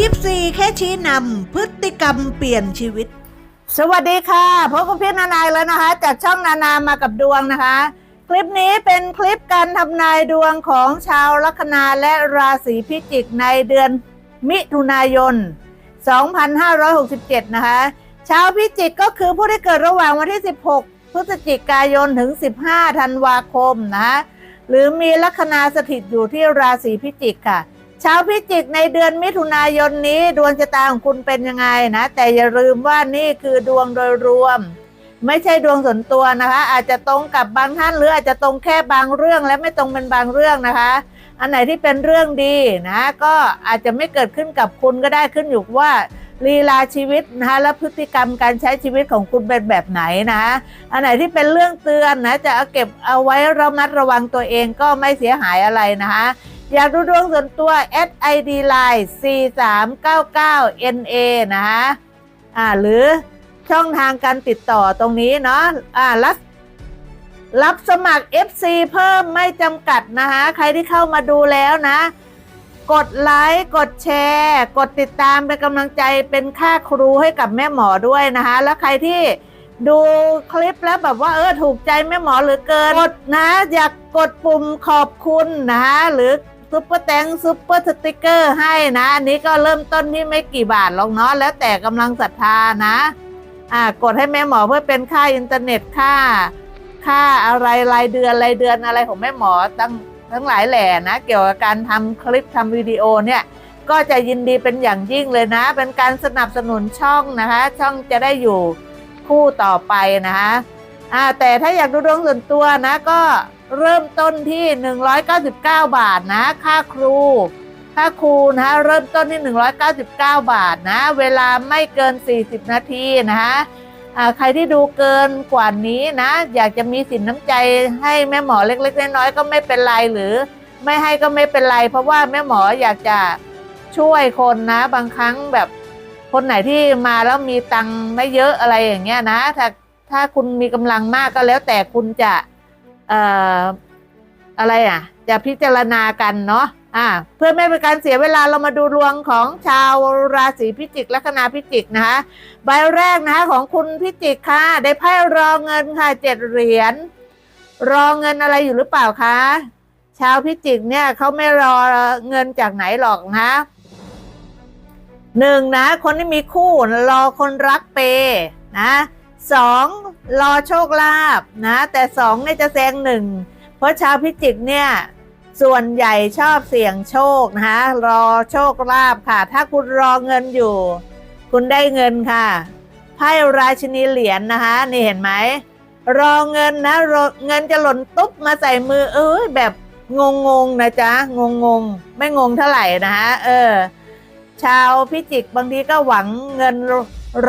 ยิปซีแค่ชี้นำพฤติกรรมเปลี่ยนชีวิต สวัสดีค่ะพบกับพี่นานายแล้วนะคะ จากช่องนานามากับดวงนะคะ คลิปนี้เป็นคลิปการทำนายดวงของชาวลัคนาและราศีพิจิกในเดือนมิถุนายน 2567 นะคะชาวพิจิกก็คือผู้ที่เกิดระหว่างวันที่ 16 พฤศจิกายนถึง 15 ธันวาคมนะคะหรือมีลัคนาสถิตอยู่ที่ราศีพิจิกค่ะ ชาวพิจิกในเดือนมิถุนายนนี้ ดวงชะตาของคุณเป็นยังไงนะ แต่อย่าลืมว่านี่คือดวงโดยรวม ไม่ใช่ดวงส่วนตัวนะคะ อาจจะตรงกับบางท่านหรืออาจจะตรงแค่บางเรื่องและไม่ตรงเป็นบางเรื่องนะคะ อันไหนที่เป็นเรื่องดีนะ ก็อาจจะไม่เกิดขึ้นกับคุณก็ได้ขึ้นอยู่ว่าลีลาชีวิตนะคะและพฤติกรรมการใช้ชีวิตของคุณเป็นแบบไหนนะอันไหนที่เป็นเรื่องเตือนนะจะเอาเก็บเอาไว้ระมัดระวังตัวเองก็ไม่เสียหายอะไรนะคะ อยากดูดวงส่วนตัว sidline 4399 na นะคะอ่าหรือช่องทางการติดต่อตรงนี้เนาะอ่ารับรับสมัคร FC เพิ่มไม่จำกัดนะคะใครที่เข้ามาดูแล้วนะ กดไลค์กดแชร์ กดติดตามเป็นกำลังใจเป็นค่าครูให้กับแม่หมอด้วยนะคะแล้วใครที่ดูคลิปแล้วแบบว่าเออถูกใจแม่หมอเหลือเกินกดนะ อยากกดปุ่มขอบคุณนะคะหรือ ซุปเปอร์แตงซุปเปอร์สติกเกอร์ให้นะ อันนี้ก็เริ่มต้นที่ไม่กี่บาทหรอกเนาะแล้วแต่กำลังศรัทธานะอ่ากดให้แม่หมอเพื่อเป็นค่าอินเทอร์เน็ตค่า ค่าอะไรรายเดือนรายเดือนอะไรของแม่หมอตั้งทั้งหลายแหล่นะ เกี่ยวกับการทำคลิปทำวิดีโอเนี่ย ก็จะยินดีเป็นอย่างยิ่งเลยนะ เป็นการสนับสนุนช่องนะคะ ช่องจะได้อยู่คู่ต่อไปนะคะอ่าแต่ถ้าอยากดูดวงส่วนตัวนะก็ เริ่มต้นที่ 199 บาทนะ ค่าครู ค่าครูนะเริ่มต้นที่ 199 บาทนะ เวลาไม่เกิน 40 นาทีนะคะใครที่ดูเกินกว่านี้นะ อยากจะมีสินน้ำใจให้แม่หมอเล็กๆน้อยๆก็ไม่เป็นไรหรือ ไม่ให้ก็ไม่เป็นไร เพราะว่าแม่หมออยากจะช่วยคนนะ บางครั้งแบบคนไหนที่มาแล้วมีตังค์ไม่เยอะอะไรอย่างเงี้ยนะ ถ้าถ้าคุณมีกำลังมากก็แล้วแต่คุณจะ เอ่ออะไรอะ จะพิจารณากันเนาะอ่า เพื่อไม่เป็นการเสียเวลาเรามาดูดวงของชาวราศีพิจิกลัคนาพิจิกนะคะใบแรกนะคะของคุณพิจิกค่ะ ได้ไพ่รอเงินค่ะเจ็ดเหรียญรอเงินอะไรอยู่หรือเปล่าคะชาวพิจิกเนี่ยเขาไม่รอเงินจากไหนหรอกนะหนึ่งนะ คนที่มีคู่รอคนรักเปย์นะ สองรอโชคลาภนะ แต่สองเนี่ยจะแซงหนึ่งเพราะชาวพิจิกเนี่ยส่วนใหญ่ชอบเสี่ยงโชคนะคะรอโชคลาภค่ะ ถ้าคุณรอเงินอยู่ คุณได้เงินค่ะไพ่ราชินีเหรียญนะคะนี่เห็นไหมรอเงินนะรอเงินจะหล่นตุ๊บมาใส่มือเอ้ยแบบงงงนะจ๊ะงงงๆไม่งงเท่าไหร่นะฮะเออ ชาวพิจิกบางทีก็หวังเงิน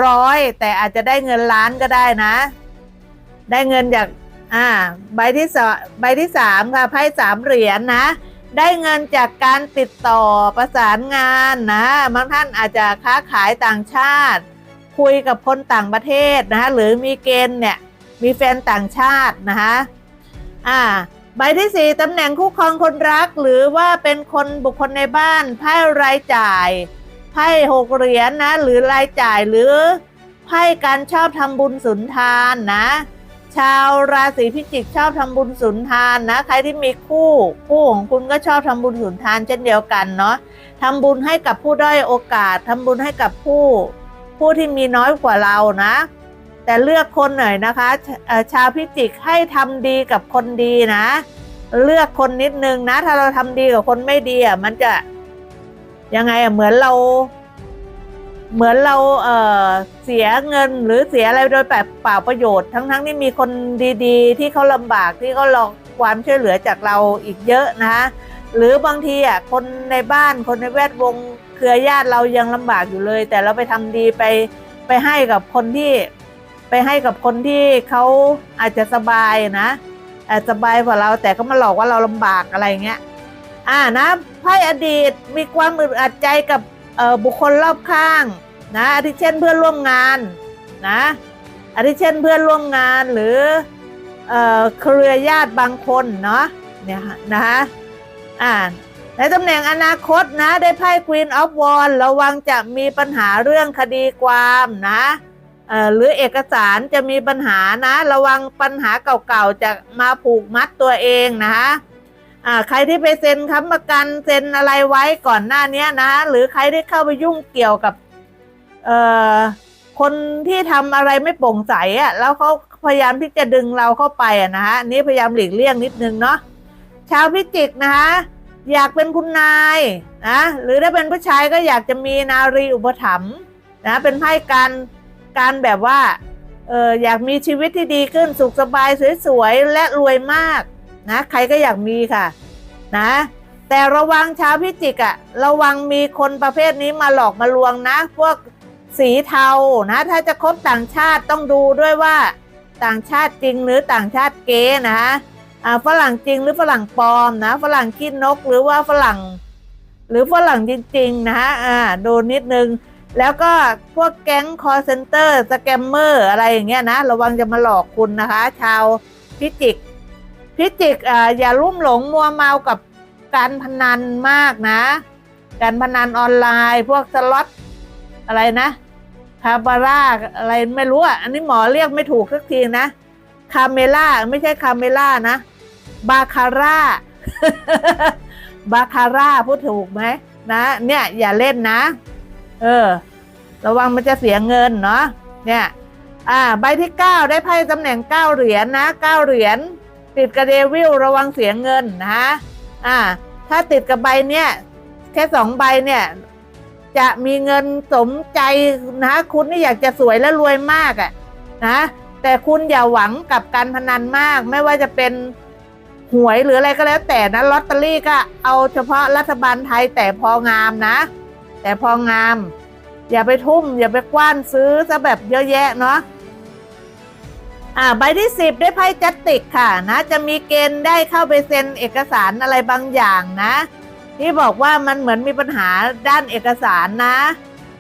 ร้อยแต่อาจจะได้เงินล้านก็ได้นะ ได้เงินจากอ่าใบที่สองใบที่สามค่ะไพ่สามเหรียญนะ ได้เงินจากการติดต่อประสานงานนะบางท่านอาจจะค้าขายต่างชาติ คุยกับคนต่างประเทศนะคะหรือมีเกณฑ์เนี่ยมีแฟนต่างชาตินะคะอ่าใบที่สี่ตำแหน่งคู่ครองคนรักหรือว่าเป็นคนบุคคลในบ้านไพ่รายจ่าย ไพ่หกเหรียญนะ หรือรายจ่ายหรือไพ่การชอบทำบุญสุนทานนะ ชาวราศีพิจิกชอบทำบุญสุนทานนะ ใครที่มีคู่ คู่ของคุณก็ชอบทำบุญสุนทานเช่นเดียวกันเนาะทำบุญให้กับผู้ด้อยโอกาสทำบุญให้กับผู้ ผู้ที่มีน้อยกว่าเรานะ แต่เลือกคนหน่อยนะคะชเอ่อชาวพิจิกให้ทำดีกับคนดีนะ เลือกคนนิดนึงนะ ถ้าเราทำดีกับคนไม่ดีอะมันจะ ยังไงอะเหมือนเรา เหมือนเราเอ่อเสียเงินหรือเสียอะไรโดยแบบเปล่าประโยชน์ ทั้งๆที่มีคนดีๆ ที่เขาลำบากที่เขารอความช่วยเหลือจากเราอีกเยอะนะคะหรือบางทีอะคนในบ้านคนในแวดวงเครือญาติเรายังลำบากอยู่เลย แต่เราไปทำดีไปไปให้กับคนที่ไปให้กับคนที่เขาอาจจะสบายนะอาจจะสบายกว่าเราแต่ก็มาหลอกว่าเราลำบากอะไรเงี้ย อ่านะไพ่อดีตมีความอึดอัดใจกับบุคคลรอบข้างนะอาทิเช่นเพื่อนร่วมงานนะอาทิเช่นเพื่อนร่วมงานหรือเครือญาติบางคนเนาะเนี่ยนะคะอ่าในในตำแหน่งอนาคตนะ ได้ไพ่ Queen of Wands ระวังจะมีปัญหาเรื่องคดีความนะหรือเอกสารจะมีปัญหานะ ระวังปัญหาเก่าๆจะมาผูกมัดตัวเองนะคะ อ่าใครที่ไปเซ็นค้ำประกันเซ็นอะไรไว้ก่อนหน้านี้นะ หรือใครที่เข้าไปยุ่งเกี่ยวกับ เอ่อคนที่ทำอะไรไม่โปร่งใสอะ่ะ แล้วเขาพยายามที่จะดึงเราเข้าไปอะนะฮะนี้พยายามหลีกเลี่ยงนิดนึงเนาะชาวพิจิกนะคะอยากเป็นคุณนายนะหรือถ้าเป็นผู้ชายก็อยากจะมีนารีอุปถัมภ์นะเป็นไพ่การการแบบว่าเอออยากมีชีวิตที่ดีขึ้นสุขสบายสวยๆและรวยมาก นะ ใครก็อยากมีค่ะ นะ แต่ระวังชาวพิจิกอะระวังมีคนประเภทนี้มาหลอกมาลวงนะ พวกสีเทานะ ถ้าจะคบต่างชาติต้องดูด้วยว่าต่างชาติจริงหรือต่างชาติเก๊นะอ่าฝรั่งจริงหรือฝรั่งปลอมนะ ฝรั่งขี้นกหรือว่าฝรั่ง หรือฝรั่งจริง ๆ นะฮะดูนิดนึง แล้วก็พวกแก๊งคอร์เซนเตอร์สแกมเมอร์อะไรอย่างเงี้ยนะ ระวังจะมาหลอกคุณนะคะ ชาวพิจิก พิจิกอ่าอย่าลุ่มหลงมัวเมากับการพนันมากนะ การพนันออนไลน์พวกสล็อตอะไรนะคาบาร่าอะไรไม่รู้อะอันนี้หมอเรียกไม่ถูกสักทีนะคาเมล่าไม่ใช่คาเมล่านะ บาคาร่าบาคาร่าพูดถูกไหมนะเนี่ย อย่าเล่นนะ เออ ระวังมันจะเสียเงินเนาะเนี่ย อ่า ใบที่เก้าได้ไพ่ตำแหน่งเก้าเหรียญนะเก้าเหรียญ ติดกับเดวิลระวังเสียเงินนะอ่า ถ้าติดกับใบเนี่ยแค่สองใบเนี่ยจะมีเงินสมใจนะคุณนี่อยากจะสวยและรวยมากอะ่ะนะแต่คุณอย่าหวังกับการพนันมาก ไม่ว่าจะเป็นหวยหรืออะไรก็แล้วแต่นะลอตเตอรี่ก็เอาเฉพาะรัฐบาลไทยแต่พองามนะ แต่พองาม อย่าไปทุ่ม อย่าไปกว้านซื้อซะแบบเยอะแยะเนาะ อ่าใบที่สิบได้ไพ่จัตติกค่ะนะ จะมีเกณฑ์ได้เข้าไปเซ็นเอกสารอะไรบางอย่างนะ ที่บอกว่ามันเหมือนมีปัญหาด้านเอกสารนะ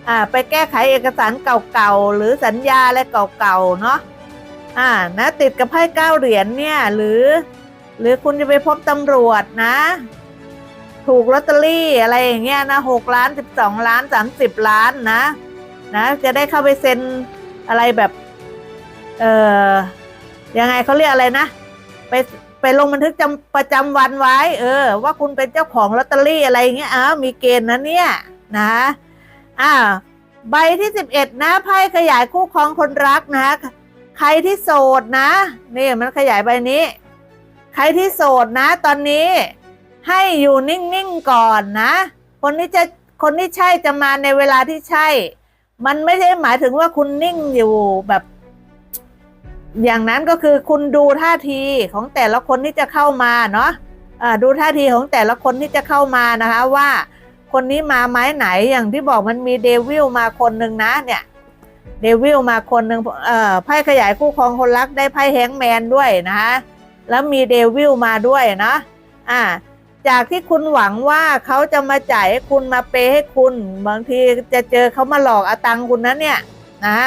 อ่าไปแก้ไขเอกสารเก่าๆ หรือสัญญาอะไรเก่าๆเนาะอ่านะติดกับไพ่เก้าเหรียญเนี่ยหรือ หรือคุณจะไปพบตำรวจนะ ถูกลอตเตอรี่อะไรอย่างเงี้ยนะหกล้านสิบสองล้านสามสิบล้านนะ นะ จะได้เข้าไปเซ็นอะไรแบบ เอ่อยังไงเขาเรียกอะไรนะ ไปไปลงบันทึกจำประจำวันไว้ เออ ว่าคุณเป็นเจ้าของลอตเตอรี่อะไรเงี้ยอ้าวมีเกณฑ์นะเนี่ยนะอ่าใบที่สิบเอ็ดนะไพ่ขยายคู่ครองคนรักนะ ใครที่โสดนะนี่มันขยายใบนี้ ใครที่โสดนะ ตอนนี้ให้อยู่นิ่งๆก่อนนะ คนที่จะคนที่ใช่จะมาในเวลาที่ใช่ มันไม่ใช่หมายถึงว่าคุณนิ่งอยู่แบบ อย่างนั้นก็คือคุณดูท่าทีของแต่ละคนที่จะเข้ามาเนาะดูท่าทีของแต่ละคนที่จะเข้ามานะคะว่า คนนี้มาไม้ไหนอย่างที่บอกมันมีเดวิลมาคนหนึ่งนะเนี่ยเดวิลมาคนหนึ่งไพ่ขยายคู่ครองคนรักได้ไพ่แฮงแมนด้วยนะคะแล้วมีเดวิลมาด้วยนะอ่าจากที่คุณหวังว่าเขาจะมาจ่ายให้คุณมาเปย์ให้คุณ บางทีจะเจอเขามาหลอกเอาตังคุณนะเนี่ยนะ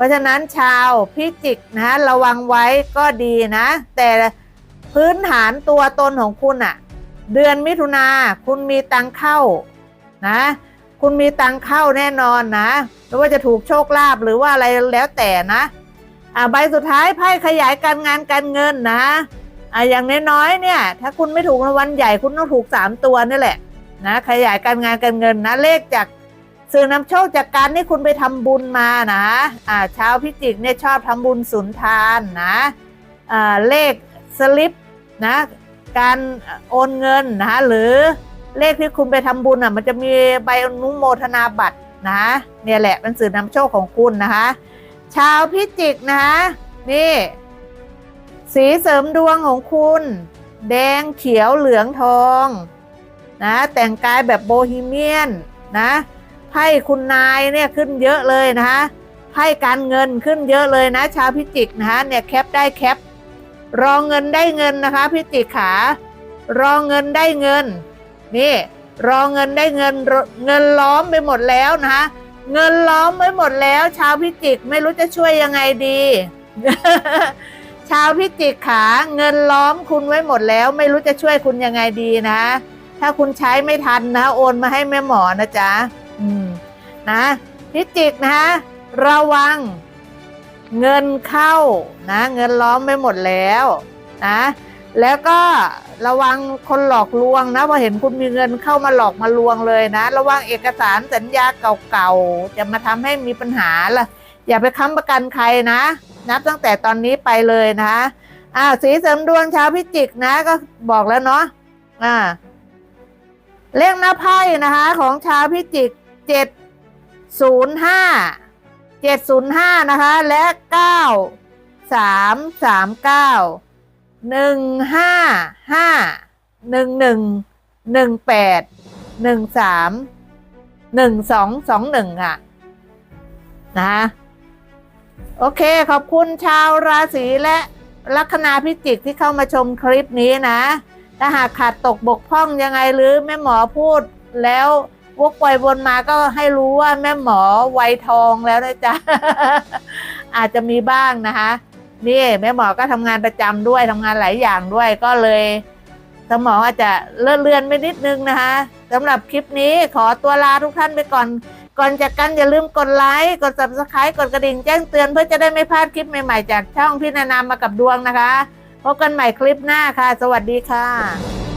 ราะฉะนั้นชาวพิจิกนะระวังไว้ก็ดีนะ แต่พื้นฐานตัวตนของคุณอะเดือนมิถุนาคุณมีตังเข้านะ คุณมีตังเข้าแน่นอนนะไม่ว่าจะถูกโชคลาภหรือว่าอะไรแล้วแต่นะอ่าใบสุดท้ายไพ่ขยายการงานการเงินนะอะอย่างน้อยๆเนี่ย ถ้าคุณไม่ถูกรางวัลใหญ่คุณต้องถูกสามตัวนี่แหละนะขยายการงานการเงินนะเลขจาก สื่อนำโชคจากการที่คุณไปทำบุญมานะอ่าชาวพิจิกเนี่ยชอบทำบุญสุนทานนะอ่าเลขสลิปนะการโอนเงินนะหรือเลขที่คุณไปทำบุญอะมันจะมีใบอนุโมทนาบัตรนะเนี่ยแหละเป็นสื่อนำโชคของคุณนะคะชาวพิจิกนะคะนี่สีเสริมดวงของคุณ แดงเขียวเหลืองทองนะแต่งกายแบบโบฮีเมียนนะ ไพ่คุณนายเนี่ยขึ้นเยอะเลยนะคะไพ่การเงินขึ้นเยอะเลยนะชาวพิจิกนะคะเนี่ยแคปได้แคป รองเงินได้เงินนะคะ พิจิกขารองเงินได้เงินนี่รองเงินได้เงินเงินล้อมไปหมดแล้วนะคะเงินล้อมไปหมดแล้ว ชาวพิจิกไม่รู้จะช่วยยังไงดี ชาวพิจิกขาเงินล้อมคุณไว้หมดแล้ว ไม่รู้จะช่วยคุณยังไงดีนะ ถ้าคุณใช้ไม่ทันนะ โอนมาให้แม่หมอนะจ๊ะ นะพิจิกนะระวังเงินเข้านะเงินล้อมไม่หมดแล้วนะแล้วก็ระวังคนหลอกลวงนะพอเห็นคุณมีเงินเข้ามาหลอกมาลวงเลยนะ ระวังเอกสารสัญญาเก่าๆจะมาทำให้มีปัญหาล่ะ อย่าไปค้ำประกันใครนะ นับตั้งแต่ตอนนี้ไปเลยนะอ้าวสีเสริมดวงชาวพิจิกนะก็บอกแล้วเนาะอ่าเลขหน้าไพ่นะคะ ของชาวพิจิกเจ็ด ศูนย์ห้าเจ็ดศูนย์ห้านะคะ และเก้าสามสามเก้าหนึ่งห้าห้าหนึ่งหนึ่งหนึ่งแปดหนึ่งสามหนึ่งสองสองหนึ่งอะนะคะโอเคขอบคุณชาวราศีและลัคนาพิจิกที่เข้ามาชมคลิปนี้นะ ถ้าหากขาดตกบกพร่องยังไงหรือแม่หมอพูดแล้ว วกไปวนมาก็ให้รู้ว่าแม่หมอวัยทองแล้วนะจ๊ะ อาจจะมีบ้างนะคะ นี่แม่หมอก็ทำงานประจำด้วยทำงานหลายอย่างด้วยก็เลย สมองอาจจะเลื่อนเลือนไปนิดนึงนะคะสำหรับคลิปนี้ขอตัวลาทุกท่านไปก่อน ก่อนจากกันอย่าลืมกดไลค์กด subscribe กดกระดิ่งแจ้งเตือนเพื่อจะได้ไม่พลาดคลิปใหม่ๆจากช่องพี่นานามากับดวงนะคะพบกันใหม่คลิปหน้าค่ะ สวัสดีค่ะ